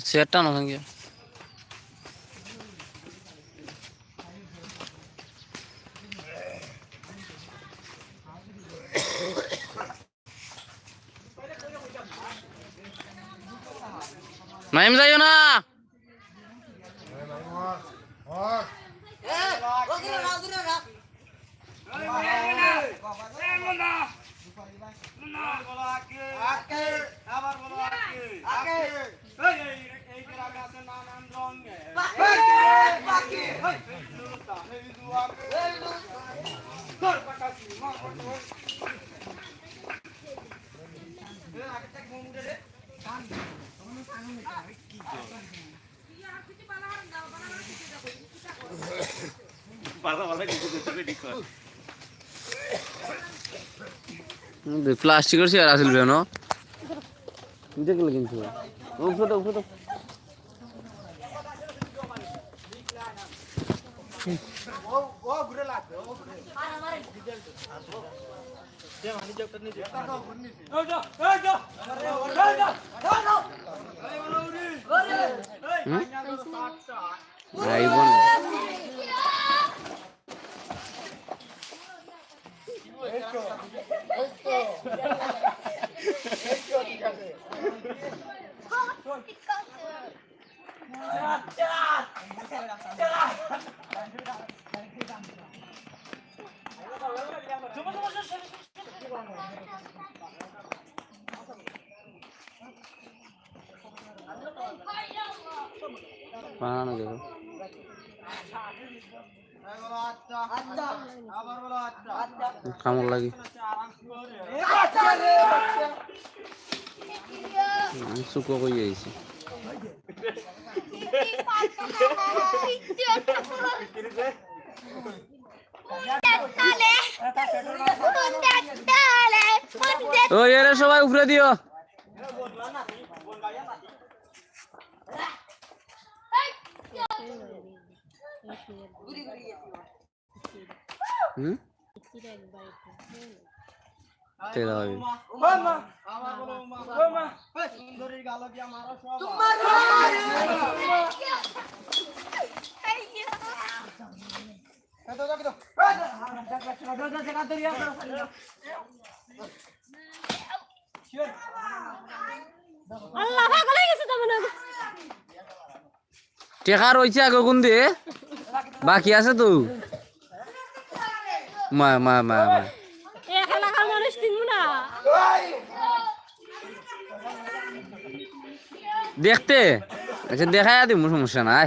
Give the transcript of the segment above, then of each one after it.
চেয়ারটা না ভাঙিয়া মাইম যাইও না আবার বলো আগে আগে এই এই গ্রামে এই এই লুটা এই লুটা তোর পাটাছি মা বড় থেকে মুমুড়ে কর প্লাস্টিকের চেয়ার আছিল বেন দেখলে কিন্তু। তো উপরে তো আইব না বানানো যাবে। কামড় লাগি? শুকো কই আইছি এরে সবাই উপরে দিও। হুম রয়েছে আগে কোন দিয়ে বাকি আছে তো? মা মা মা মা। দেখতে? আচ্ছা দেখাই দিব সমস্যা নাই।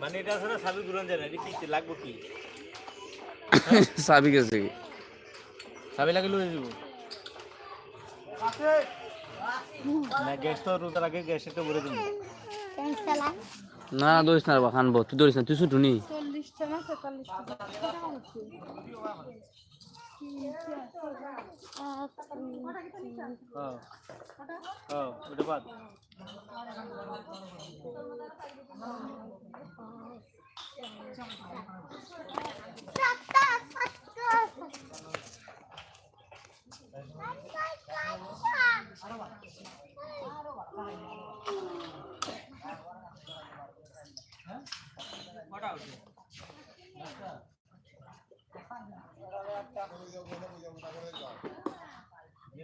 মানে এটা আসলে সাবি ঘুরন যায় না এটা কি লাগবো কি? সাবি গেছে কি? সাবি লাগে লয়ে যাব। না গ্যাস তো রুতার আগে গ্যাস একটা ভরে দিন না দৌড়িস না খানবো। তুই দৌড়িস না তুই ছুটু Oh. Oh, udah buat. Terima kasih.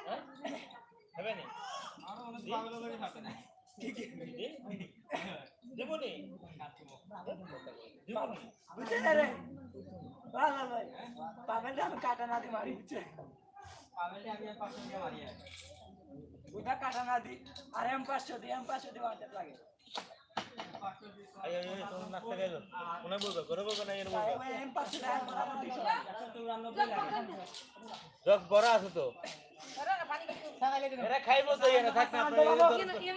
হ্যাঁ হবে নি। দেবনি আই আই আই তুমি নাচতে গেছো মনে বলবে করে বলবে না। এর বলবে জগ বড় আছে তো। খাইবো তো থাক না আপনারা ওকে একটু ফান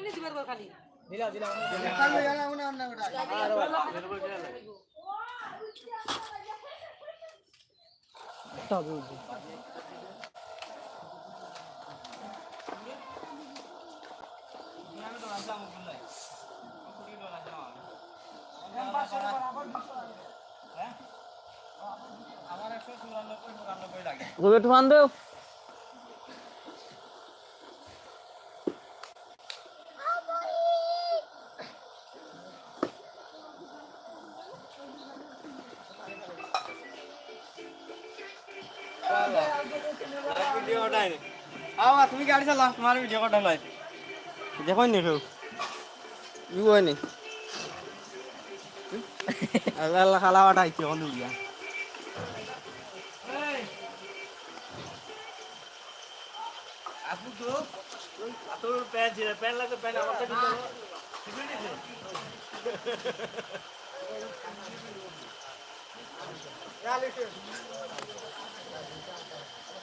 আওয়া তুমি গাড়ি চালাও তোমার ভিডিও কটা লাই দেখো নি কেউ ইউ হয়নি আল্লাহ আল্লাহ খালাওয়াটা আইছে কোন দুইয়া আপু তো তোর প্যান ছিল প্যান লাগবে প্যান আমার কাছে দিতে হবে।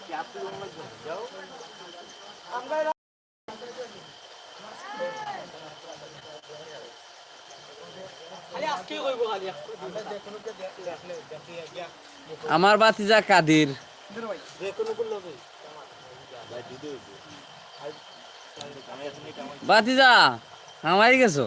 খালি আজকে কইব খালি আমার বাতিজা কাদির। বাতিজা আমারই গেছো?